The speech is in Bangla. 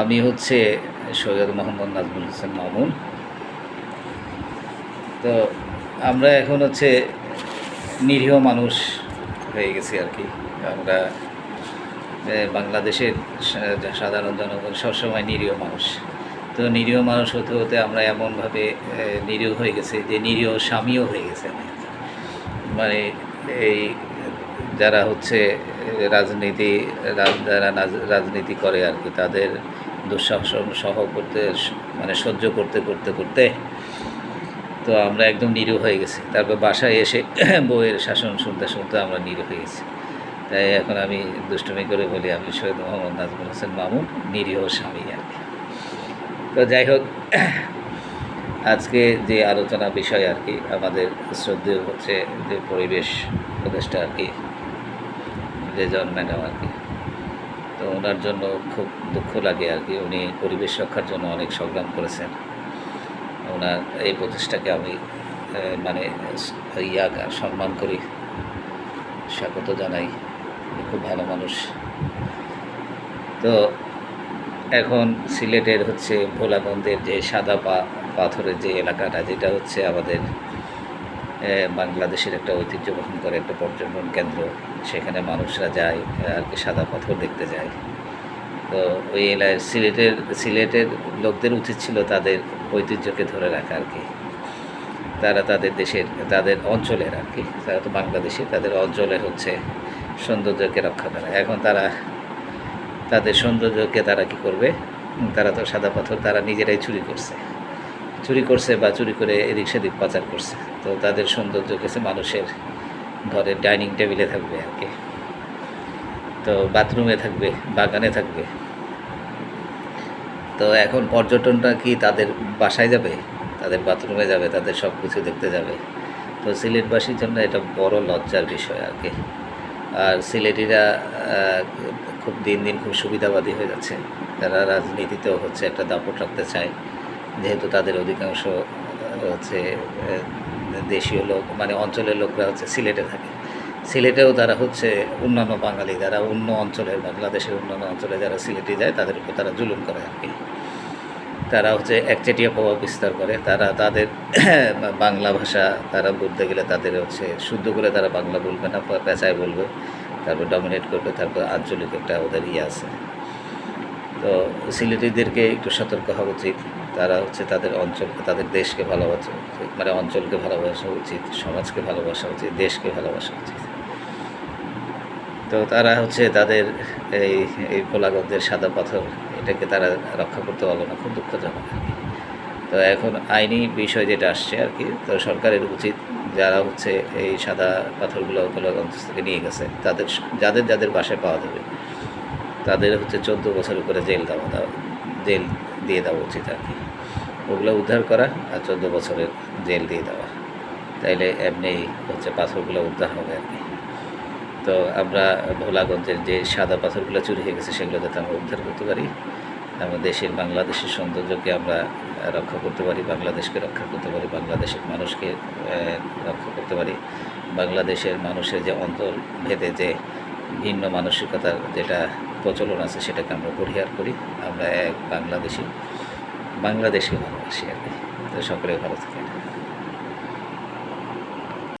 আমি হচ্ছে সৈয়দ মোহাম্মদ নাজমুল হোসেন মামুন। তো আমরা এখন হচ্ছে নিরীহ মানুষ হয়ে গেছি আর কি। আমরা বাংলাদেশের সাধারণ জনগণ সবসময় নিরীহ মানুষ। তো নিরীহ মানুষ হতে হতে আমরা এমনভাবে নিরীহ হয়ে গেছি যে নিরীহ স্বামীও হয়ে গেছে মানে এই যারা হচ্ছে রাজনীতি রাজ- যারা রাজনীতি করে আর কি, তাদের দুঃশাসন সহ করতে মানে সহ্য করতে করতে করতে তো আমরা একদম নিরীহ হয়ে গেছি। তারপর বাসায় এসে বইয়ের শাসন শুনতে শুনতে আমরা নিরীহ হয়ে গেছি। তাই এখন আমি দুষ্টুমি করে বলি, আমি সৈয়দ মোহাম্মদ নাজমুল হোসেন মামুন, নিরীহ স্বামী আর কি। তো যাই হোক, আজকে যে আলোচনা বিষয় আর কি, আমাদের শ্রদ্ধেয় হচ্ছে যে পরিবেশ উপদেষ্টা আর কি রেজন ম্যাডাম আর কি। তো ওনার জন্য খুব দুঃখ লাগে আর কি। উনি পরিবেশ রক্ষার জন্য অনেক সংগ্রাম করেছেন। ওনার এই প্রচেষ্টাকে আমি মানে ইয়া, সম্মান করি, স্বাগত জানাই। খুব ভালো মানুষ। তো এখন সিলেটের হচ্ছে ভোলাগঞ্জের যে সাদা পা, পাথরের যে এলাকাটা, যেটা হচ্ছে আমাদের বাংলাদেশের একটা ঐতিহ্য বহন করে একটা পর্যটন কেন্দ্র। সেখানে মানুষরা যায়, আর কি সাদা পাথর দেখতে যায়। তো ওই এলাকায় সিলেটের সিলেটের লোকদের উচিত ছিল তাদের ঐতিহ্যকে ধরে রাখা আর কি। তারা তাদের দেশের, তাদের অঞ্চলের আর কি। তারা তো বাংলাদেশে, তাদের অঞ্চলের হচ্ছে সৌন্দর্যকে রক্ষা করা। এখন তারা, তাদের সৌন্দর্যকে তারা কি করবে? তারা তো সাদা পাথর, তারা নিজেরাই চুরি করছে। চুরি করছে বা চুরি করে এদিক সেদিক পাচার করছে। তো তাদের সৌন্দর্য গেছে মানুষের ঘরের ডাইনিং টেবিলে থাকবে আর কি। তো বাথরুমে থাকবে, বাগানে থাকবে। তো এখন পর্যটনটা কি তাদের বাসায় যাবে? তাদের বাথরুমে যাবে, তাদের সব কিছু দেখতে যাবে। তো সিলেটবাসীর জন্য এটা বড় লজ্জার বিষয় আর কি। আর সিলেটিরা খুব দিন দিন খুব সুবিধাবাদী হয়ে যাচ্ছে। তারা রাজনীতিতেও হচ্ছে, একটা দাপট রাখতে চায়। যেহেতু তাদের অধিকাংশ হচ্ছে দেশীয় লোক মানে অঞ্চলের লোকরা হচ্ছে সিলেটে থাকে। সিলেটেও তারা হচ্ছে অন্যান্য বাঙালি, যারা অন্য অঞ্চলের বাংলাদেশের অন্যান্য অঞ্চলে যারা সিলেটে যায়, তাদের উপর তারা জুলুম করে আর কি। তারা হচ্ছে একচেটিয়া প্রভাব বিস্তার করে। তারা তাদের বাংলা ভাষা তারা বলতে গেলে তাদের হচ্ছে শুদ্ধ করে তারা বাংলা বলবে না পেঁচায় বলবে। তারপর ডমিনেট করবে, তারপর আঞ্চলিক একটা ওদের ইয়ে আছে। তো সিলেটিদেরকে একটু সতর্ক হওয়া উচিত। তারা হচ্ছে তাদের অঞ্চলকে তাদের দেশকে ভালোবাসা উচিত। মানে অঞ্চলকে ভালোবাসা উচিত, সমাজকে ভালোবাসা উচিত, দেশকে ভালোবাসা উচিত। তো তারা হচ্ছে তাদের এই এই ভোলাগঞ্জের সাদা পাথর, এটাকে তারা রক্ষা করতে পারল না, খুব দুঃখজনক তো এখন আইনি বিষয় যেটা আসছে আর কি, তো সরকারের উচিত যারা হচ্ছে এই সাদা পাথরগুলো ভোলাগঞ্জ থেকে নিয়ে গেছে, তাদের, যাদের যাদের বাসায় পাওয়া যাবে তাদের হচ্ছে চোদ্দ বছর উপরে জেল দেওয়া দেওয়া, জেল দিয়ে দেওয়া উচিত আর কি। ওগুলো উদ্ধার করা আর চোদ্দ বছরের জেল দিয়ে দেওয়া। তাইলে এমনি হচ্ছে পাথরগুলো উদ্ধার হবে আর কি। তো আমরা ভোলাগঞ্জের যে সাদা পাথরগুলো চুরি হয়ে গেছে, সেগুলো যাতে আমরা উদ্ধার করতে পারি, আমরা দেশের বাংলাদেশের সৌন্দর্যকে আমরা রক্ষা করতে পারি, বাংলাদেশকে রক্ষা করতে পারি, বাংলাদেশের মানুষকে রক্ষা করতে পারি। বাংলাদেশের মানুষের যে অন্তর ভেদে যে ভিন্ন মানসিকতার যেটা প্রচলন আছে, সেটাকে আমরা পরিহার করি। আমরা এক বাংলাদেশি, বাংলাদেশকে ভালোবাসি আর কি। তো সকলে ভালো থাকেন।